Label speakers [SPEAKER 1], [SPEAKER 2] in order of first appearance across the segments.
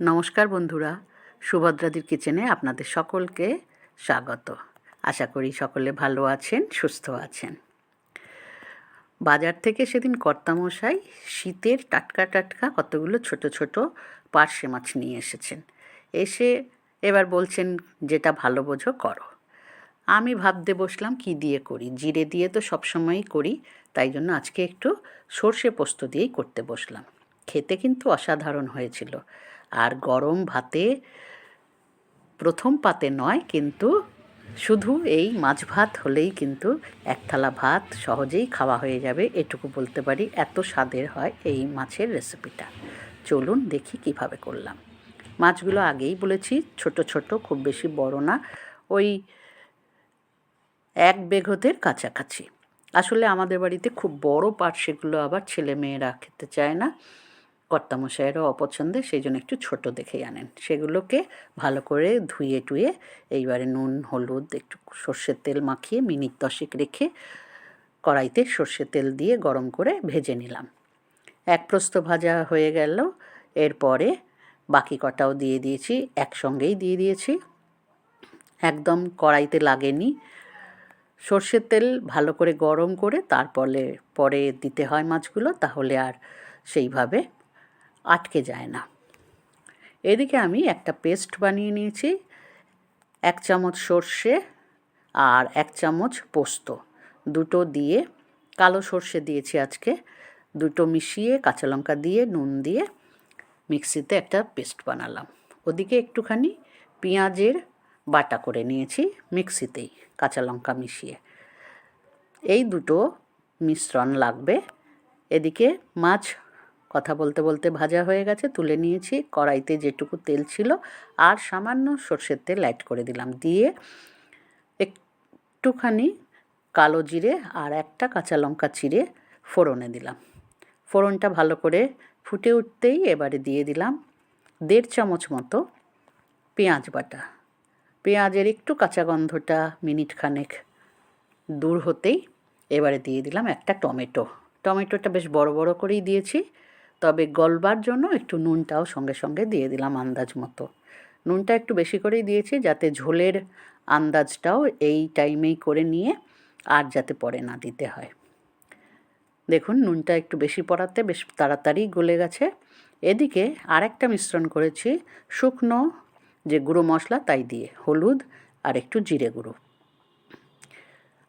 [SPEAKER 1] নমস্কার বন্ধুরা, সুভদ্রাদির কিচেনে আপনাদের সকলকে স্বাগত। আশা করি সকলে ভালো আছেন, সুস্থ আছেন। বাজার থেকে সেদিন কর্তামশাই শীতের টাটকা টাটকা কতগুলো ছোট ছোট পার্শে মাছ নিয়ে এসেছেন। এসে এবার বলছেন, যেটা ভালো বোঝো, করো। আমি ভাবতে বসলাম, কি দিয়ে করি? জিরে দিয়ে তো সবসময়ই করি, তাই জন্য আজকে একটু সর্ষে পোস্ত দিয়েই করতে বসলাম। খেতে কিন্তু অসাধারণ হয়েছিল। আর গরম ভাতে, প্রথম পাতে নয়, কিন্তু শুধু এই মাছ ভাত হলেই কিন্তু এক থালা ভাত সহজেই খাওয়া হয়ে যাবে, এটুকু বলতে পারি, এত স্বাদের হয় এই মাছের রেসিপিটা চলুন দেখি কীভাবে করলাম। মাছগুলো আগেই বলেছি, ছোট ছোট, খুব বেশি বড় না, ওই এক বেঘতের কাছাকাছি। আসলে আমাদের বাড়িতে খুব বড় পাট, সেগুলো আবার ছেলে মেয়েরা খেতে চায় না। কর্তামশাইয়েরও অপছন্দে সেই জন্য একটু ছোট দেখেই আনেন। সেগুলোকে ভালো করে ধুয়ে টুয়ে এইবারে নুন, হলুদ, একটু সর্ষের তেল মাখিয়ে মিনিট দশেক রেখে কড়াইতে সর্ষের তেল দিয়ে গরম করে ভেজে নিলাম। এক প্রস্ত ভাজা হয়ে গেল। এরপরে বাকি কটাও দিয়ে দিয়েছি, একসঙ্গেই দিয়ে দিয়েছি। একদম কড়াইতে লাগেনি। সর্ষের তেল ভালো করে গরম করে তারপরে পরে দিতে হয় মাছগুলো, তাহলে আর সেইভাবে আটকে যায় না। এদিকে আমি একটা পেস্ট বানিয়ে নিয়েছি, এক চামচ সর্ষে আর এক চামচ পোস্ত। দুটো দিয়ে কালো সর্ষে দিয়েছি আজকে। দুটো মিশিয়ে কাঁচা লঙ্কা দিয়ে, নুন দিয়ে মিক্সিতে একটা পেস্ট বানালাম। ওদিকে একটুখানি পেঁয়াজের বাটা করে নিয়েছি মিক্সিতেই কাঁচা লঙ্কা মিশিয়ে। এই দুটো মিশ্রণ লাগবে। এদিকে মাছ কথা বলতে বলতে ভাজা হয়ে গেছে, তুলে নিয়েছি। কড়াইতে যেটুকু তেল ছিল আর সামান্য সর্ষের তেল অ্যাড করে দিলাম। দিয়ে একটুখানি কালো জিরে আর একটা কাঁচা লঙ্কা চিড়ে ফোড়নে দিলাম। ফোড়নটা ভালো করে ফুটে উঠতেই এবারে দিয়ে দিলাম দেড় চামচ মতো পেঁয়াজ বাটা। পেঁয়াজের একটু কাঁচা গন্ধটা মিনিট খানেক দূর হতেই এবারে দিয়ে দিলাম একটা টমেটো। টমেটোটা বেশ বড় বড় করেই দিয়েছি। তবে গলবার জন্য একটু নুনটাও সঙ্গে সঙ্গে দিয়ে দিলাম আন্দাজ মতো। নুনটা একটু বেশি করেই দিয়েছি যাতে ঝোলের আন্দাজটাও এই টাইমেই করে নিয়ে আর যাতে পরে না দিতে হয়। দেখুন, নুনটা একটু বেশি পড়াতে বেশ তাড়াতাড়ি গলে গেছে। এদিকে আরেকটা মিশ্রণ করেছি, শুকনো যে গুঁড়ো মশলা তাই দিয়ে, হলুদ আর একটু জিরে গুঁড়ো।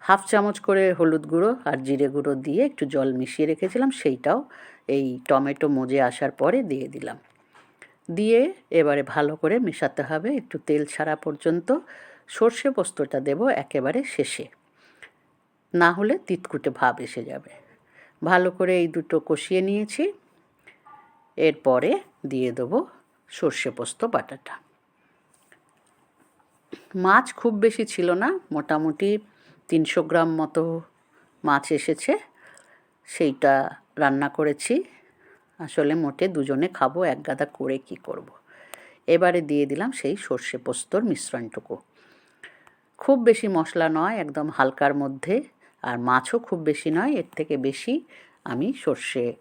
[SPEAKER 1] হাফ চামচ করে হলুদ গুঁড়ো আর জিরে গুঁড়ো দিয়ে একটু জল মিশিয়ে রেখেছিলাম, সেইটাও এই টমেটো মজে আসার পরে দিয়ে দিলাম। দিয়ে এবারে ভালো করে মেশাতে হবে, একটু তেল ছাড়া পর্যন্ত। সর্ষে পোস্তটা দেব একেবারে শেষে। না হলে তিতকুটে ভাব এসে যাবে। ভালো করে এই দুটো কষিয়ে নিয়েছি। এরপরে দিয়ে দেবো সর্ষে পোস্ত বাটাটা। মাছ খুব বেশি ছিল না, মোটামুটি তিনশো গ্রাম মতো মাছ এসেছে। সেইটা রান্না করেছি। আসলে মোটে দুজনে খাব, এক গাদা করে কি করব। এবারে দিয়ে দিলাম সেই সর্ষে পোস্তর মিশ্রণটুকু। খুব বেশি মশলা নয়, একদম হালকার মধ্যে। আর মাছও খুব বেশি নয়, এর থেকে বেশি আমি সর্ষে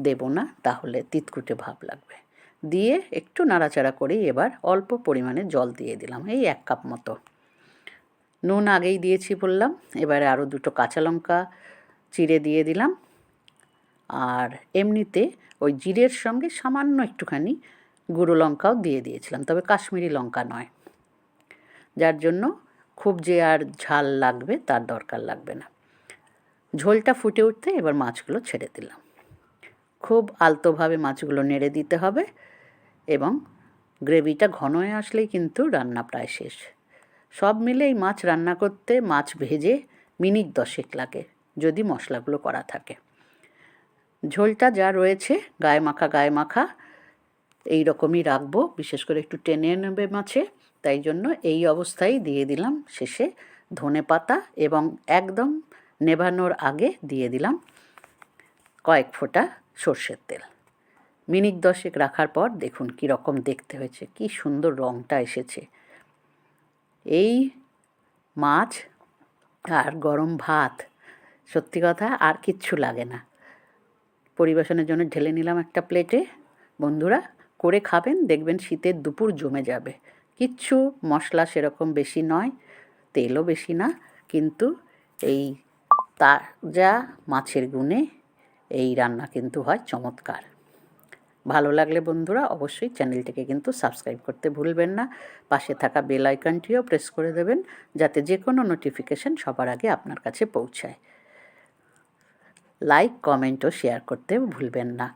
[SPEAKER 1] দেব না, তাহলে তিতকুটে ভাব লাগবে। দিয়ে একটু নাড়াচাড়া করেই এবার অল্প পরিমাণে জল দিয়ে দিলাম, এই এক কাপ মতো। নুন আগেই দিয়েছি বললাম, এবারে আরও দুটো কাঁচা লঙ্কা চিড়ে দিয়ে দিলাম। আর এমনিতে ওই জিরের সঙ্গে সামান্য একটুখানি গুঁড়ো লঙ্কাও দিয়ে দিয়েছিলাম, তবে কাশ্মীরি লঙ্কা নয়। যার জন্য খুব যে আর ঝাল লাগবে তার দরকার লাগবে না। ঝোলটা ফুটে উঠতে এবার মাছগুলো ছেড়ে দিলাম। খুব আলতোভাবে মাছগুলো নেড়ে দিতে হবে এবং গ্রেভিটা ঘন হয়ে আসলেই কিন্তু রান্না প্রায় শেষ। সব মিলে এই মাছ রান্না করতে মাছ ভেজে মিনিট দশেক লাগে, যদি মশলাগুলো করা থাকে। ঝোলটা যা রয়েছে, গায়ে মাখা গায়ে মাখা, এই রকমই রাখব, বিশেষ করে একটু টেনে নেবে মাছে, তাই জন্য এই অবস্থায় দিয়ে দিলাম শেষে ধনে পাতা এবং একদম নেভানোর আগে দিয়ে দিলাম কয়েক ফোঁটা সর্ষের তেল। মিনিট দশেক রাখার পর দেখুন কী রকম দেখতে হয়েছে, কি সুন্দর রঙটা এসেছে। এই মাছ আর গরম ভাত, সত্যি কথা আর কিচ্ছু লাগে না। পরিবেশনের জন্য ঢেলে নিলাম একটা প্লেটে। বন্ধুরা, করে খাবেন, দেখবেন শীতের দুপুর জমে যাবে। কিচ্ছু মশলা সেরকম বেশি নয়, তেলও বেশি না, কিন্তু এই তাজা মাছের গুণে এই রান্না কিন্তু হয় চমৎকার। ভালো লাগলে বন্ধুরা অবশ্যই চ্যানেলটিকে কিন্তু সাবস্ক্রাইব করতে ভুলবেন না। পাশে থাকা বেল আইকনটিও প্রেস করে দেবেন যাতে যে কোনো নোটিফিকেশন সবার আগে আপনার কাছে পৌঁছায়। লাইক, কমেন্ট ও শেয়ার করতে ভুলবেন না।